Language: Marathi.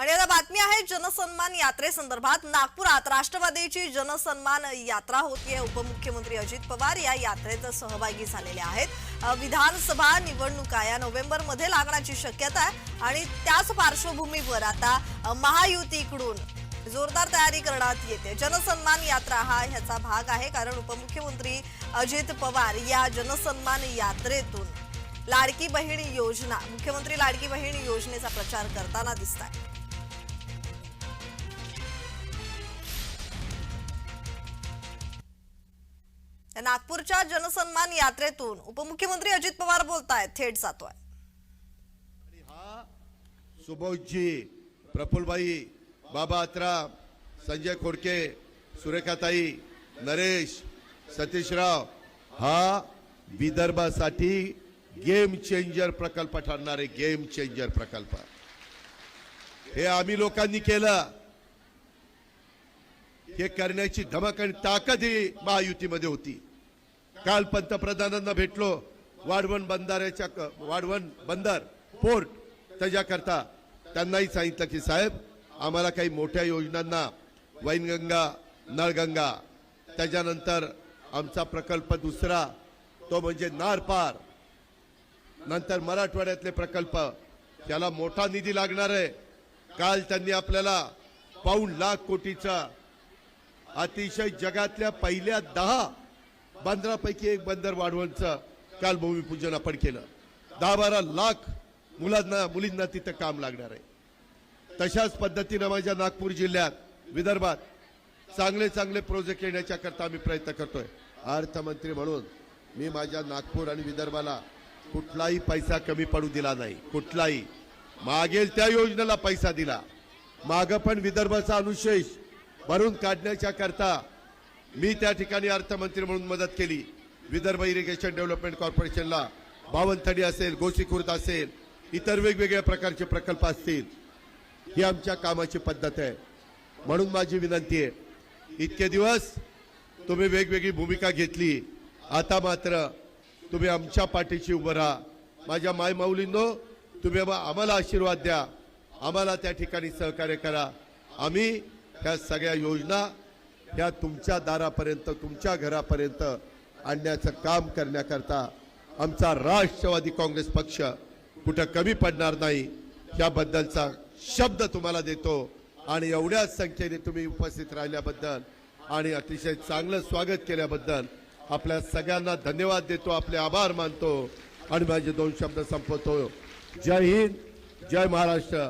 आणि आता बातमी आहे जनसन्मान यात्रेसंदर्भात नागपुरात राष्ट्रवादीची जनसन्मान यात्रा होतीये उपमुख्यमंत्री अजित पवार या यात्रेत सहभागी झालेले आहेत. विधानसभा निवडणुका या नोव्हेंबरमध्ये लागण्याची शक्यता आहे आणि त्याच पार्श्वभूमीवर आता महायुतीकडून जोरदार तयारी करण्यात येते. जनसन्मान यात्रा हा ह्याचा भाग आहे कारण उपमुख्यमंत्री अजित पवार या जनसन्मान यात्रेतून लाडकी बहीण योजना मुख्यमंत्री लाडकी बहीण योजनेचा प्रचार करताना दिसत आहे नागपूरच्या जनसन्मान यात्रेतून उपमुख्यमंत्री अजित पवार बोलतायत थेट जातोय. सुबोधजी प्रफुलबाई बाबा अत्रा संजय खोडके सुरेखाताई नरेश सतीशराव हा विदर्भासाठी गेम चेंजर प्रकल्प ठरणारे गेम चेंजर प्रकल्प. हे आम्ही लोकांनी केलं. हे करण्याची धमक आणि ताकद ही महायुतीमध्ये होती. काल पंतप्रधानांना भेटलो वाढवण बंधाऱ्याच्या क- वाढवण बंदर पोर्ट त्याच्याकरता. त्यांनाही सांगितलं की साहेब आम्हाला काही मोठ्या योजनांना वैनगंगा नळगंगा त्याच्यानंतर आमचा प्रकल्प दुसरा तो म्हणजे नारपार. नंतर मराठवाड्यातले प्रकल्प त्याला मोठा निधी लागणार आहे. काल त्यांनी आपल्याला पाऊण लाख कोटीचा अतिशय जगातल्या पहिल्या दहा बंदरापैकी एक बंदर वाढवणचं काल भूमिपूजन आपण केलं. दहा बारा लाख मुलांना मुलींना तिथं काम लागणार आहे. तशाच पद्धतीनं माझ्या नागपूर जिल्ह्यात विदर्भात चांगले चांगले प्रोजेक्ट येण्याच्या करता आम्ही प्रयत्न करतोय. अर्थमंत्री म्हणून मी माझ्या नागपूर आणि विदर्भाला कुठलाही पैसा कमी पडू दिला नाही. कुठलाही. मागेल त्या योजनेला पैसा दिला. माग पण विदर्भाचा अनुशेष भरून काढण्याच्या करता मी त्या ठिकाणी अर्थमंत्री म्हणून मदत केली. विदर्भ इरिगेशन डेव्हलपमेंट कॉर्पोरेशनला बावनथडी असेल गोसीखुर्द असेल इतर वेगवेगळ्या प्रकारचे प्रकल्प असतील ही आमच्या कामाची पद्धत आहे. म्हणून माझी विनंती आहे इतके दिवस तुम्ही वेगवेगळी भूमिका घेतली. आता मात्र तुम्ही आमच्या पाठीशी उभं राहा. माझ्या मायमाऊलींनो तुम्ही आम्हाला आशीर्वाद द्या. आम्हाला त्या ठिकाणी सहकार्य करा. आम्ही ह्या सगळ्या योजना ह्या तुमच्या दारापर्यंत तुमच्या घरापर्यंत आणण्याचं काम करण्याकरता आमचा राष्ट्रवादी काँग्रेस पक्ष कुठं कमी पडणार नाही याबद्दलचा शब्द तुम्हाला देतो. आणि एवढ्याच संख्येने तुम्ही उपस्थित राहिल्याबद्दल आणि अतिशय चांगलं स्वागत केल्याबद्दल आपल्या सगळ्यांना धन्यवाद देतो आपले आभार मानतो. आणि माझे दोन शब्द संपवतो. जय हिंद जय महाराष्ट्र.